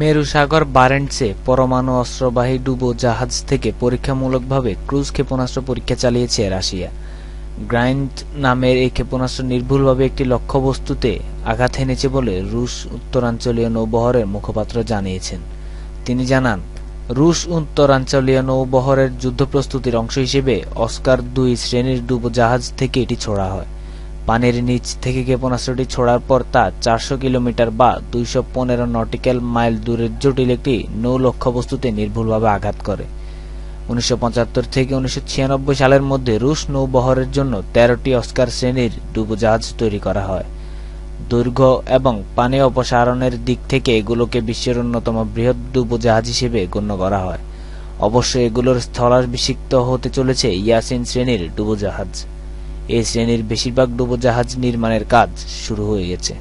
মেরু সাগর বারেন্টসে পরমাণু অস্ত্রবাহী ডুবো জাহাজ থেকে পরীক্ষামূলকভাবে ক্রুজ ক্ষেপণাস্ত্র পরীক্ষা চালিয়েছে রাশিয়া। গ্রাইন্ড নামের এই ক্ষেপণাস্ত্র নির্ভুলভাবে একটি লক্ষ্যবস্তুতে আঘাত হেনেছে বলে রুশ উত্তরাঞ্চলীয় নৌবহরের মুখপাত্র জানিয়েছেন। তিনি জানান, রুশ উত্তরাঞ্চলীয় নৌবহরের যুদ্ধ প্রস্তুতির অংশ হিসেবে অস্কার দুই শ্রেণির ডুবো জাহাজ থেকে এটি ছোড়া হয়। পানির নিচ থেকে ক্ষেপণাস্ত্রটি ছোড়ার পর তা চারশো কিলোমিটার বা দুইশো পনেরো নটিক্যাল মাইল দূরের জটিল একটি নৌ লক্ষ্যবস্তুতে নির্ভুলভাবে আঘাত করে। উনিশশো পঁচাত্তর থেকে উনিশশো ছিয়ানব্বই সালের মধ্যে রুশ নৌবহরের জন্য তেরোটি অস্কার শ্রেণির ডুবোজাহাজ তৈরি করা হয়। দৈর্ঘ্য এবং পানি অপসারণের দিক থেকে এগুলোকে বিশ্বের অন্যতম বৃহৎ ডুবোজাহাজ হিসেবে গণ্য করা হয়। অবশ্য এগুলোর স্থলাভিষিক্ত হতে চলেছে ইয়াসিন শ্রেণির ডুবোজাহাজ। এই শ্রেণির বেশিরভাগ ডুবোজাহাজ নির্মাণের কাজ শুরু হয়ে গেছে।